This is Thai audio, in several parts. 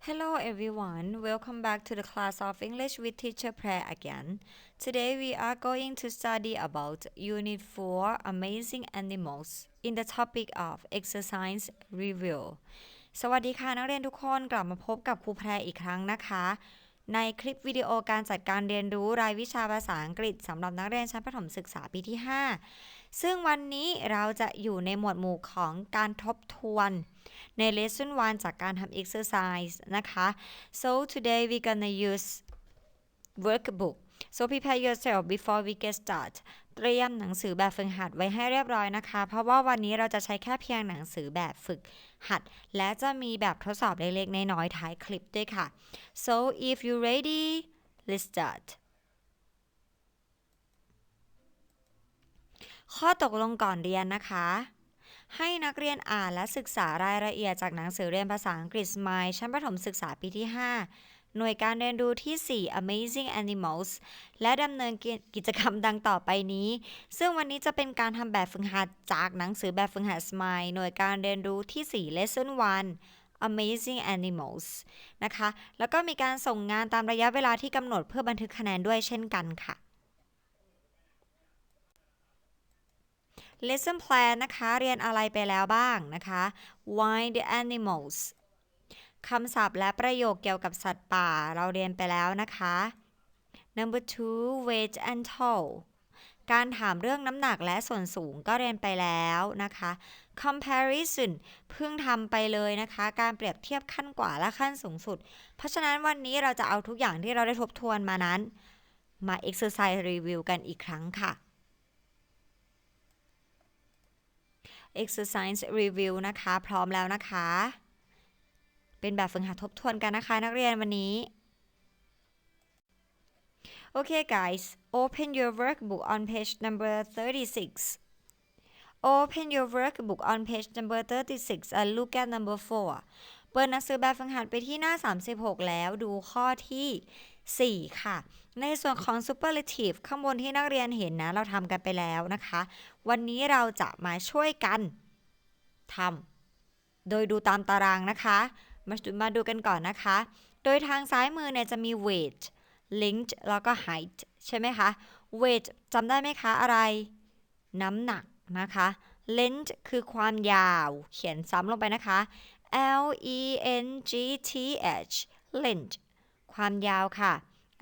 Hello everyone, welcome back to the class of English with Teacher Prayer again. Today we are going to study about Unit 4 Amazing Animals in the topic of exercise review. สวัสดีค่ะนักเรียนทุกคนกลับมาพบกับครูแพรอีกครั้งนะคะ ในคลิปวิดีโอการจัดการเรียนรู้รายวิชาภาษาอังกฤษสำหรับนักเรียนชั้นประถมศึกษาปีที่ 5 ซึ่งวันนี้เราจะอยู่ในหมวดหมู่ของการทบทวนใน lesson 1 จากการทำ exercise นะคะ so today we gonna use workbook so prepare yourself before we get start เตรียมหนังสือแบบฝึกหัดไว้ให้เรียบร้อยนะคะ เพราะว่าวันนี้เราจะใช้แค่เพียงหนังสือแบบฝึกหัด และจะมีแบบทดสอบเล็กๆ น้อยๆท้ายคลิปด้วยค่ะ so if you ready let's start ข้อตกลงก่อนเรียนนะคะ ให้นักเรียนอ่านและศึกษารายละเอียดจากหนังสือเรียนภาษาอังกฤษ Smile ชั้นประถมศึกษาปีที่ 5 หน่วยการเรียนรู้ที่ 4 Amazing Animals และดำเนินกิจกรรมดังต่อไปนี้ ซึ่งวันนี้จะเป็นการทำแบบฝึกหัดจากหนังสือแบบฝึกหัด Smile หน่วยการเรียนรู้ที่ 4 Lesson 1 Amazing Animals นะคะ แล้วก็มีการส่งงานตามระยะเวลาที่กำหนดเพื่อบันทึกคะแนนด้วยเช่นกันค่ะ lesson plan นะคะ เรียนอะไรไปแล้วบ้างนะคะ wild animals คำศัพท์และประโยคเกี่ยวกับสัตว์ป่าเราเรียนไปแล้วนะคะ number two weight and tall การถามเรื่องน้ำหนักและส่วนสูงก็เรียนไปแล้วนะคะ comparison เพิ่งทำไปเลยนะคะ การเปรียบเทียบขั้นกว่าและขั้นสูงสุด เพราะฉะนั้นวันนี้เราจะเอาทุกอย่างที่เราได้ทบทวนมานั้น มา exercise review กันอีกครั้งค่ะ exercise review นะคะ พร้อมแล้วนะคะ เป็นแบบฝึกหัดทบทวนกันนะคะนักเรียนวันนี้ Okay guys open your workbook on page number 36 Open your workbook on page number 36 and look at number 4 เปิดหนังสือแบบฝึกหัดไปที่หน้า 36 แล้วดูข้อที่ 4 ค่ะ ในส่วนของ superlative ข้างบนที่นักเรียนเห็นนะ เราทำกันไปแล้วนะคะ วันนี้เราจะมาช่วยกันทำโดยดูตามตารางนะคะ มามาดูกันก่อนนะคะ โดยทางซ้ายมือเนี่ยจะมี weight length แล้วก็ height ใช่ไหมคะ weight จำได้ไหมคะ อะไร น้ำหนักนะคะ length คือความยาว เขียนซ้ำลงไปนะคะ L E N G T H length ความยาวค่ะ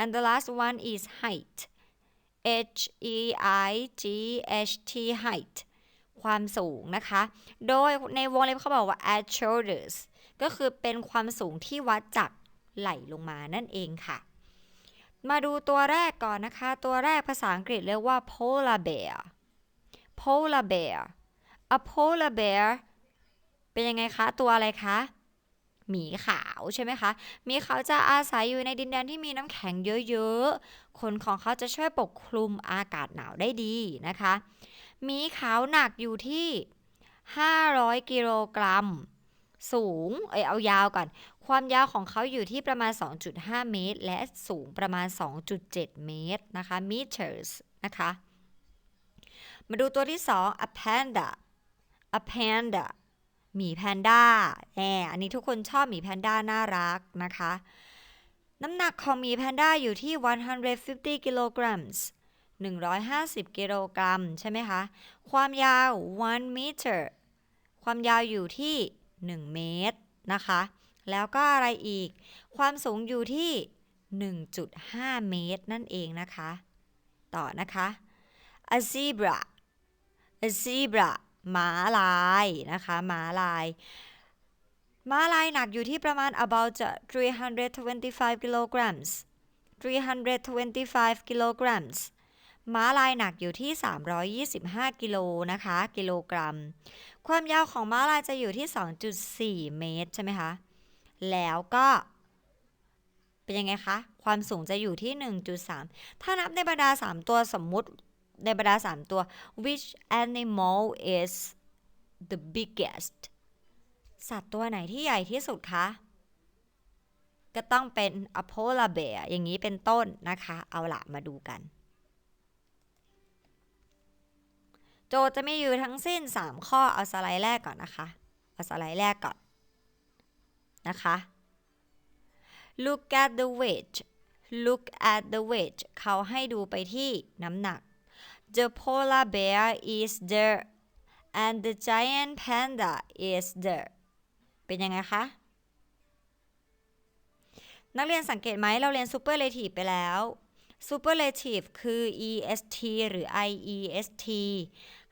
and the last one is height H E I G H T height ความสูงนะคะ โดยในวงเล็บเขาบอกว่า at shoulders ก็คือเป็นความสูงที่วัดจากไหล่ลงมานั่นเองค่ะ มาดูตัวแรกก่อนนะคะ ตัวแรกภาษาอังกฤษเรียกว่า polar bear polar bear a polar bear เป็นยังไงคะ ตัวอะไรคะ หมีขาวใช่ไหมคะหมีขาวจะอาศัยอยู่ในดินแดนที่มีน้ำแข็งเยอะๆขนของเขาจะช่วยปกคลุมอากาศหนาวได้ดีนะคะหมีขาวหนักอยู่ที่ 500 กิโลกรัม สูง เอยเอายาวก่อน ความยาวของเขาอยู่ที่ประมาณ 2.5 เมตร และสูงประมาณ 2.7 เมตรนะคะ meters นะคะ มาดูตัวที่ 2 a panda a panda หมีแพนด้าแหมอันนี้ทุกคนชอบหมีแพนด้าน่ารักนะคะ น้ำหนักของหมีแพนด้าอยู่ที่ 150กิโลกรัม150กิโลกรัมใช่ไหมคะ ความยาว 1 meter ความยาวอยู่ที่ 1 เมตรนะคะ แล้วก็อะไรอีก ความสูงอยู่ที่ 1.5 เมตรนั่นเองนะคะ ต่อนะคะ a zebra a zebra ม้าลายนะคะม้าลายม้าลายหนักอยู่ที่ประมาณ about 325 kilograms 325 kilograms ม้าลายหนักอยู่ที่ 325 กิโลนะคะ กิโลกรัม ความยาวของม้าลายจะอยู่ที่ 2.4 เมตรใช่ไหมคะ แล้วก็เป็นยังไงคะ ความสูงจะอยู่ที่ 1.3 ถ้านับในบรรดา 3 ตัวสมมุติ ในบรรดา 3 ตัว which animal is the biggest สัตว์ตัวไหนที่ใหญ่ที่สุดคะ ก็ต้องเป็น a polar bear อย่างนี้เป็นต้นนะคะ เอาละมาดูกัน โจจะมีอยู่ทั้งสิ้น 3 ข้อ เอาสไลด์แรกก่อนนะคะ เอาสไลด์แรกก่อนนะคะ look at the weight look at the weight เขาให้ดูไปที่น้ำหนัก the polar bear is there and the giant panda is there เป็นยังไงคะ นักเรียนสังเกตไหมเราเรียน superlative ไปแล้ว superlative คือ est หรือ iest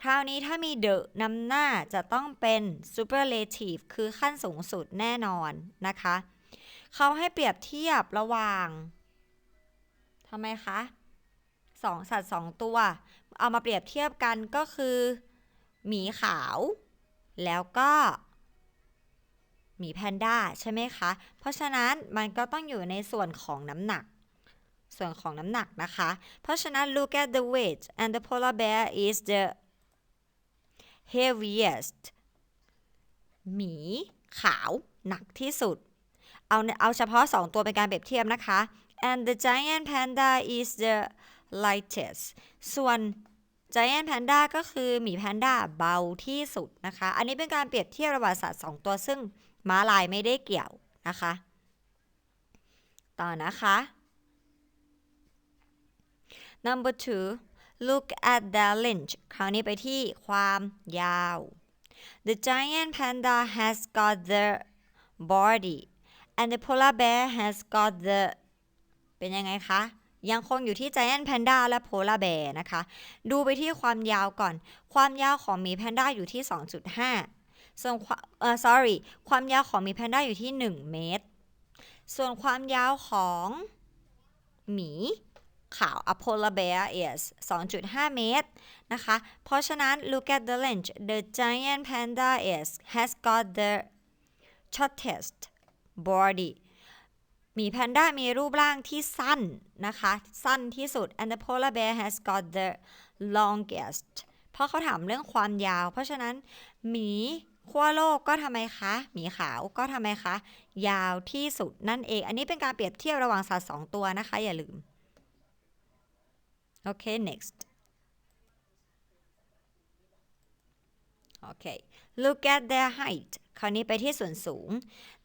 คราวนี้ถ้ามี the นำหน้าจะต้องเป็น superlative คือขั้นสูงสุดแน่นอนนะคะ เขาให้เปรียบเทียบระหว่างทำไมคะสองสัตว์สองตัว เอามาเปรียบเทียบกันก็คือหมีขาว แล้วก็หมีแพนด้าใช่ไหมคะ เพราะฉะนั้นมันก็ต้องอยู่ในส่วนของน้ำหนัก ส่วนของน้ำหนักนะคะ เพราะฉะนั้น look at the weight and the polar bear is the heaviest หมีขาวหนักที่สุด เอาเอาเฉพาะ 2 ตัวเป็นการเปรียบเทียบนะคะ and the giant panda is the lightest ส่วน giant panda ก็คือหมีแพนด้าเบาที่สุดนะคะ อันนี้เป็นการเปรียบเทียบระหว่างสัตว์2ตัวซึ่งม้าลายไม่ได้เกี่ยวนะคะ ต่อนะคะ number two look at the length คราวนี้ไปที่ความยาว the giant panda has got the body and the polar bear has got the เป็นยังไงคะ ยังคงอยู่ที่ giant panda และ polar bear นะคะ ดูไปที่ความยาวก่อน ความยาวของหมีแพนด้าอยู่ที่ 2.5 ส่วนเอ่อ sorry ความยาวของหมีแพนด้าอยู่ที่ 1 เมตร ส่วนความยาวของหมีขาว a polar bear is 2.5 เมตร นะคะ เพราะฉะนั้น look at the length the giant panda is has got the shortest body มีแพนด้ามีรูปร่างที่สั้นนะคะ สั้นที่สุด and the polar bear has got the longest เพราะเขาถามเรื่องความยาว เพราะฉะนั้นหมีขั้วโลกก็ทำไมคะหมีขาวก็ทำไมคะ ยาวที่สุดนั่นเอง อันนี้เป็นการเปรียบเทียบระหว่างสัตว์สองตัวนะคะ อย่าลืม โอเค next โอเค look at their height คราวนี้ไปที่ส่วนสูง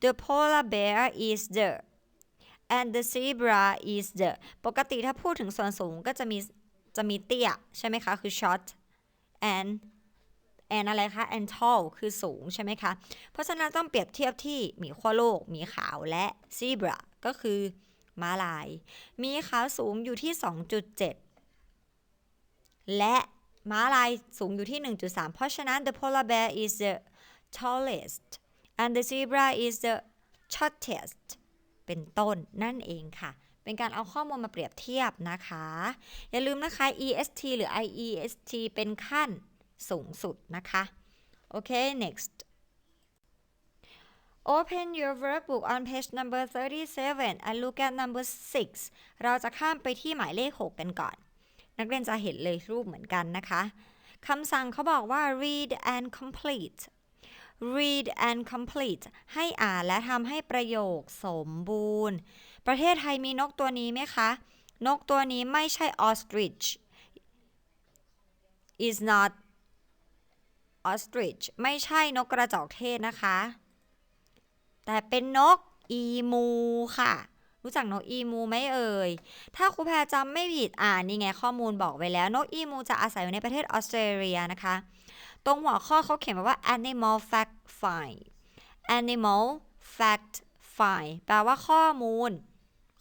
the polar bear is the and the zebra is the ปกติถ้าพูดถึงส่วนสูงก็จะมี จะมีเตี้ย ใช่ไหมคะ คือ short and and อะไรคะ and tall คือสูงใช่ไหมคะ เพราะฉะนั้นต้องเปรียบเทียบที่หมีขั้วโลก หมีขาวและ zebra ก็คือม้าลาย มีขาวสูงอยู่ที่ 2.7 และม้าลายสูงอยู่ที่ 1.3 เพราะฉะนั้น the polar bear is the tallest and the zebra is the shortest เป็นต้นนั่นเองค่ะ เป็นการเอาข้อมูลมาเปรียบเทียบนะคะ อย่าลืมนะคะ EST หรือ IEST เป็นขั้นสูงสุดนะคะ โอเค next Open your workbook on page number 37 and look at number 6 เราจะข้ามไปที่หมายเลข 6 กันก่อน นักเรียนจะเห็นเลยรูปเหมือนกันนะคะคำสั่งเขาบอกว่า read and complete read and complete ให้อ่านและทำให้ประโยคสมบูรณ์ ประเทศไทยมีนกตัวนี้ไหมคะ นกตัวนี้ไม่ใช่ ostrich is not ostrich ไม่ใช่นกกระจอกเทศนะคะ แต่เป็นนกอีมูค่ะ รู้จักนกอีมูไหมเอ่ย ถ้าครูแพรจำไม่ผิดอ่านี่ไงข้อมูลบอกไว้แล้ว นกอีมูจะอาศัยอยู่ในประเทศออสเตรเลียนะคะ ตรงหัวข้อเขาเขียนมาว่า animal fact find animal fact find แปลว่าข้อมูล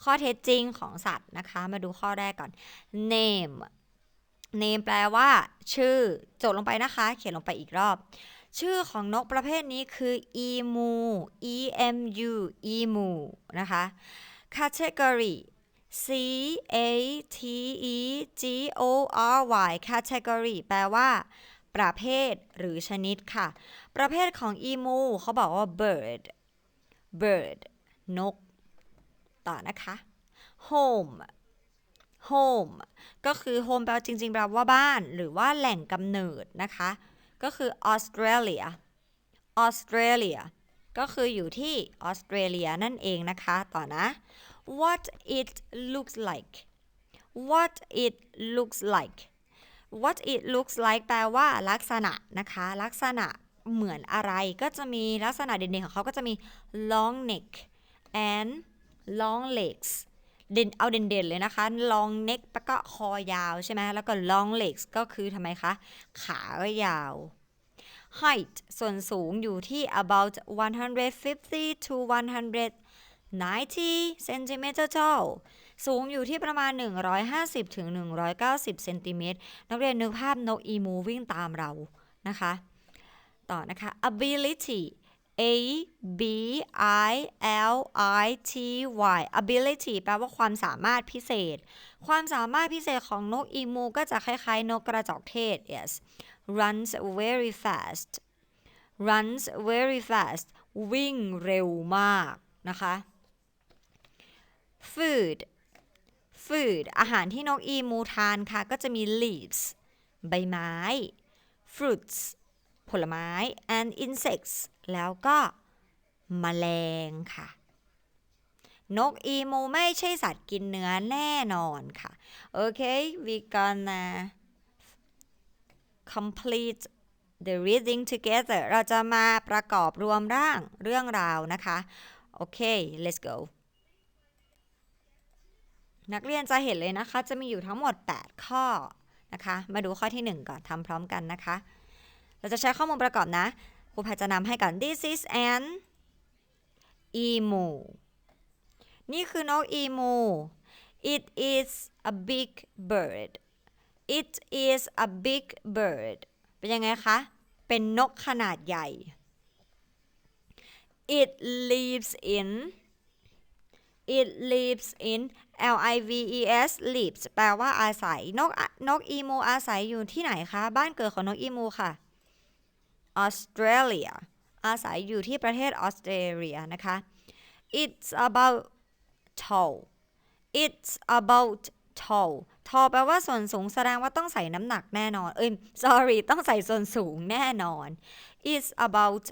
ข้อเท็จจริงของสัตว์นะคะ มาดูข้อแรกก่อน name name แปลว่า ชื่อ จดลงไปนะคะ เขียนลงไปอีกรอบ ชื่อของนกประเภทนี้คือ emu e m u emu นะคะ category c a t e g o r y category แปลว่า ประเภทหรือชนิดค่ะ ประเภทของ emu เขาบอกว่า bird bird นก ต่อนะคะ home home ก็คือ home แปลจริงๆแปลว่าบ้าน หรือว่าแหล่งกำเนิดนะคะ ก็คือ Australia Australia ก็คืออยู่ที่ออสเตรเลียนั่นเองนะคะ ต่อนะ what it looks like what it looks like what it looks like แปลว่าลักษณะนะคะ ลักษณะเหมือนอะไรก็จะมีลักษณะเด่นๆของเขาก็จะมี long neck and long legs เด่นเอาเด่นๆเลยนะคะ long neck แล้วก็คอยาวใช่ไหมแล้วก็ long legs ก็คือทำไมคะ ขาก็ยาว height ส่วนสูงอยู่ที่ about 150 to 190 centimeter tall สูงอยู่ที่ประมาณ 150ถึง190 เซนติเมตร นักเรียนนึกภาพนกอีมูวิ่งตามเรา นะคะ ต่อนะคะ ability A B I L I T Y ability แปลว่าความสามารถพิเศษ ความสามารถพิเศษของนกอีมูก็จะคล้ายๆ นกกระจอกเทศ yes runs very fast runs very fast วิ่งเร็วมากนะคะ food food อาหารที่นกอีมูทานค่ะ ก็จะมี leaves ใบไม้ fruits ผลไม้ and insects แล้วก็มแมลงค่ะ นกอีมูไม่ใช่สัตว์กินเนื้อแน่นอนค่ะ โอเค we gonna complete the reading together เราจะมาประกอบรวมร่างเรื่องราวนะคะ โอเค let's go นักเรียนจะเห็นเลยนะคะ จะมีอยู่ทั้งหมด 8 ข้อนะคะ มาดูข้อที่ 1 ก่อนทำพร้อมกันนะคะ เราจะใช้ข้อมูลประกอบนะครูแพทจะนำให้ก่อน this is an emu นี่คือนกอีมู it is a big bird it is a big bird เป็นยังไงคะ เป็นนกขนาดใหญ่ it lives in it lives in L I V E S lives แปลว่าอาศัย นกนกอีมูอาศัยอยู่ที่ไหนคะ บ้านเกิดของนกอีมูค่ะออสเตรเลียอาศัยอยู่ที่ประเทศออสเตรเลียนะคะ it's about tall it's about tall tall แปลว่าส่วนสูงแสดงว่าต้องใส่น้ำหนักแน่นอน เอ้ย sorry ต้องใส่ส่วนสูงแน่นอน it's about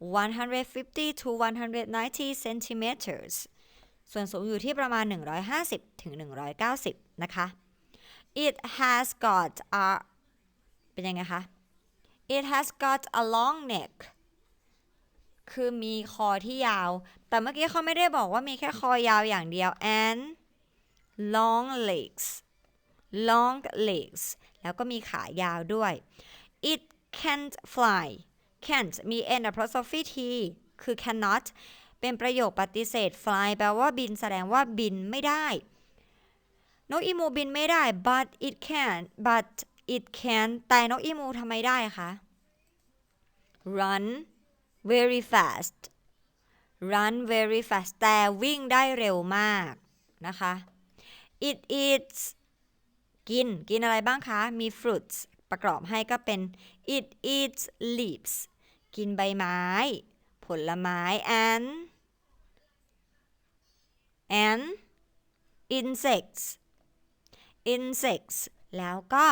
150 to 190 centimeters ส่วนสูงอยู่ที่ประมาณ 150ถึง190 นะคะ it has got a เป็นยังไงคะ it has got a long neck คือมีคอที่ยาว แต่เมื่อกี้เขาไม่ได้บอกว่ามีแค่คอยาวอย่างเดียว and long legs long legs แล้วก็มีขายาวด้วย it can't fly can't มี n apostrophe t คือ cannot เป็นประโยคปฏิเสธ fly แปลว่าบิน แสดงว่าบินไม่ได้ นกอีมูบินไม่ได้ but it can but it can แต่นกอีมูทำไมได้คะ run very fast run very fast แต่วิ่งได้เร็วมากนะคะ it eats กิน กินอะไรบ้างคะ มี fruits ประกอบให้ก็เป็น it eats leaves กินใบไม้ ผลไม้ and and insects insects แล้วก็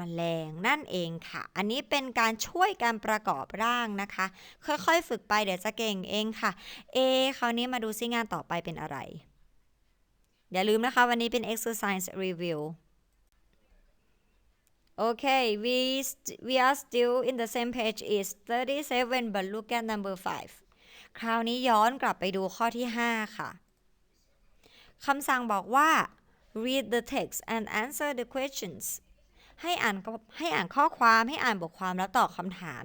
มแมลงนั่นเองค่ะ อันนี้เป็นการช่วยการประกอบร่างนะคะ ค่อยๆ ฝึกไปเดี๋ยวจะเก่งเองค่ะเอคราวนี้มาดูซิงานต่อไปเป็นอะไร อย่าลืมนะคะ วันนี้เป็น exercise review Okay, we we are still in the same page is 37 but look at number 5 คราวนี้ย้อนกลับไปดูข้อที่ 5 ค่ะ คำสั่งบอกว่า read the text and answer the questions ให้อ่านให้อ่านข้อความให้อ่านบทความแล้วตอบคำถาม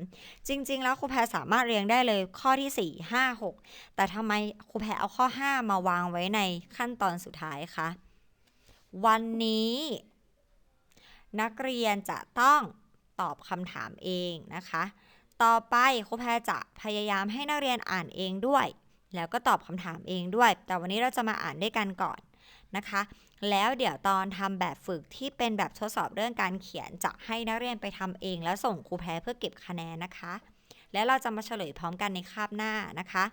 จริง ๆ แล้วครูแพรสามารถเรียงได้เลยข้อที่ 4 5 6 แต่ทำไมครูแพรเอาข้อ 5 มาวางไว้ในขั้นตอนสุดท้ายคะ วันนี้ นักเรียนจะต้องตอบคำถามเองนะคะ ต่อไปครูแพรจะพยายามให้นักเรียนอ่านเองด้วย แล้วก็ตอบคำถามเองด้วย แต่วันนี้เราจะมาอ่านด้วยกันก่อนนะคะ แล้วเดี๋ยวตอนทำแบบฝึกที่เป็นแบบทดสอบเรื่องการเขียนจะให้นักเรียนไปทำเอง แล้วส่งครูแพ้เพื่อเก็บคะแนนนะคะ แล้วเราจะมาเฉลยพร้อมกันในคาบหน้านะคะ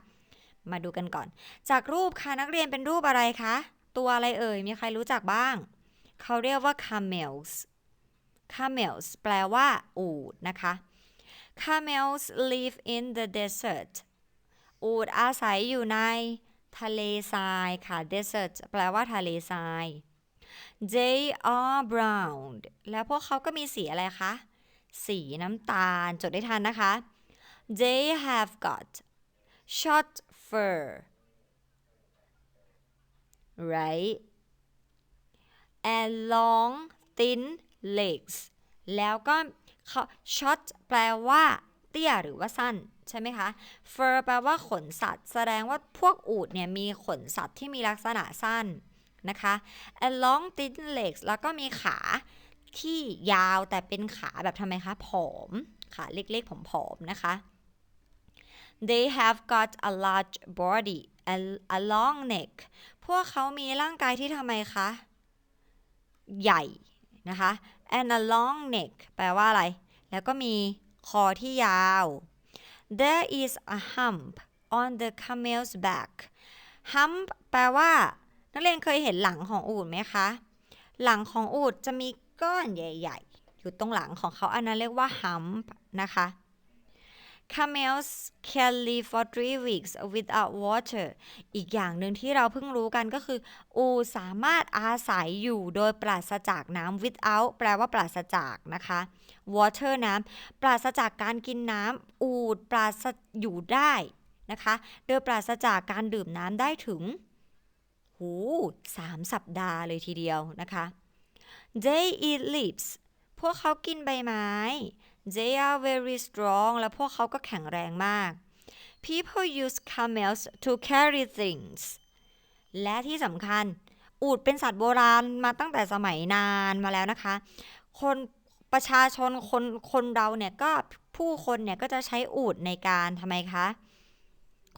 มาดูกันก่อน จากรูปค่ะนักเรียนเป็นรูปอะไรคะ ตัวอะไรเอ่ย มีใครรู้จักบ้าง เขาเรียกว่า camels camels แปลว่าอูดนะคะ camels live in the desert อูดอาศัยอยู่ในทะเลทรายค่ะ desert แปลว่าทะเลทราย they are brown แล้วพวกเขาก็มีสีอะไรคะ สีน้ำตาล จดได้ทันนะคะ they have got short fur right and long thin legs แล้วก็เขา short แปลว่า เตี้ยหรือว่าสั้น ใช่ไหมคะ fur แปลว่าขนสัตว์ แสดงว่าพวกอูฐเนี่ยมีขนสัตว์ที่มีลักษณะสั้นนะคะ and long thin legs แล้วก็มีขาที่ยาวแต่เป็นขาแบบทำไมคะ ผอม ขาเล็กๆ ผอมๆ นะคะ they have got a large body and a long neck พวกเขามีร่างกายที่ทำไมคะ ใหญ่นะคะ and a long neck แปลว่าอะไร แล้วก็มีคอที่ยาว there is a hump on the camel's back hump แปลว่า นักเรียนเคยเห็นหลังของอูฐไหมคะ หลังของอูฐจะมีก้อนใหญ่ ๆ อยู่ตรงหลังของเขาอันนั้นเรียกว่า hump นะคะ Camels can live for three weeks without water อีกอย่างหนึ่งที่เราเพิ่งรู้กันก็คือ อูสามารถอาศัยอยู่โดยปราศจากน้ำ without แปลว่าปราศจากนะคะ water น้ำ ปราศจากการกินน้ำ อูฐปราศอยู่ได้นะคะ โดยปราศจากการดื่มน้ำได้ถึง หูสามสัปดาห์เลยทีเดียวนะคะ they eat leaves พวกเขากินใบไม้ they are very strong และพวกเขาก็แข็งแรงมาก people use camels to carry things และที่สำคัญ อูฐเป็นสัตว์โบราณมาตั้งแต่สมัยนานมาแล้วนะคะ คนประชาชนคนคนเราเนี่ยก็ผู้คนเนี่ยก็จะใช้อูฐในการทำไมคะ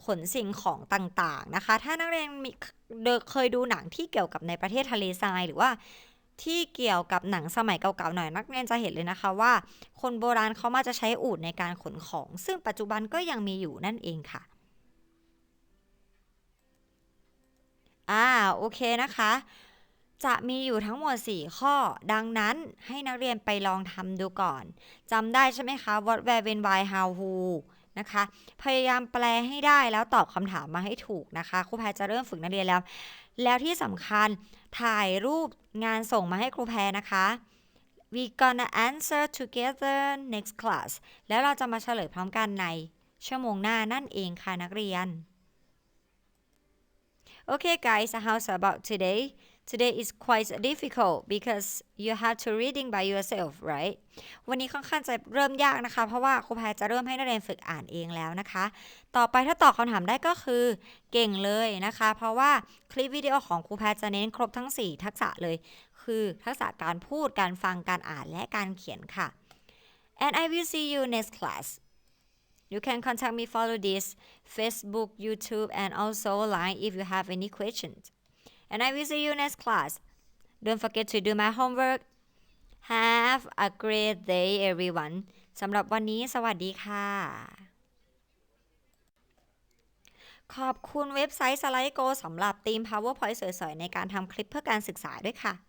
ขนสิ่งของต่างๆนะคะ ถ้านักเรียนมีเคยดูหนังที่เกี่ยวกับในประเทศทะเลทรายหรือว่า ที่เกี่ยวกับหนังสมัยเก่าๆหน่อยนักเรียนจะเห็นเลยนะคะว่า คนโบราณเขามาจะใช้อูฐในการขนของ ซึ่งปัจจุบันก็ยังมีอยู่นั่นเองค่ะอ่าโอเคนะคะ จะมีอยู่ทั้งหมด 4 ข้อ ดังนั้นให้นักเรียนไปลองทำดูก่อนจำได้ใช่ไหมคะ what where when why how who นะคะ พยายามแปลให้ได้แล้วตอบคำถามมาให้ถูกนะคะครูแพรจะเริ่มฝึกนักเรียนแล้ว แล้วที่สำคัญถ่ายรูปงานส่งมาให้ครูแพรนะคะ we gonna answer together next class แล้วเราจะมาเฉลยพร้อมกันในชั่วโมงหน้านั่นเองค่ะนักเรียน Okay guys how's about today Today is quite difficult because you have to reading by yourself right วันนี้ค่อนข้างจะเริ่มยากนะคะ เพราะว่าครูแพรจะเริ่มให้นักเรียนฝึกอ่านเองแล้วนะคะ ต่อไปถ้าตอบคำถามได้ก็คือเก่งเลยนะคะ เพราะว่าคลิปวิดีโอของครูแพรจะเน้นครบทั้ง 4 ทักษะเลย คือทักษะการพูด การฟัง การอ่าน และการเขียนค่ะ and I will see you next class You can contact me follow this Facebook, YouTube, and also Line if you have any questions. And I will see you next class. Don't forget to do my homework. Have a great day everyone. สำหรับวันนี้สวัสดีค่ะ ขอบคุณเว็บไซต์ Slide Go สำหรับธีม PowerPoint สวยๆ ในการทำคลิปเพื่อการศึกษาด้วยค่ะ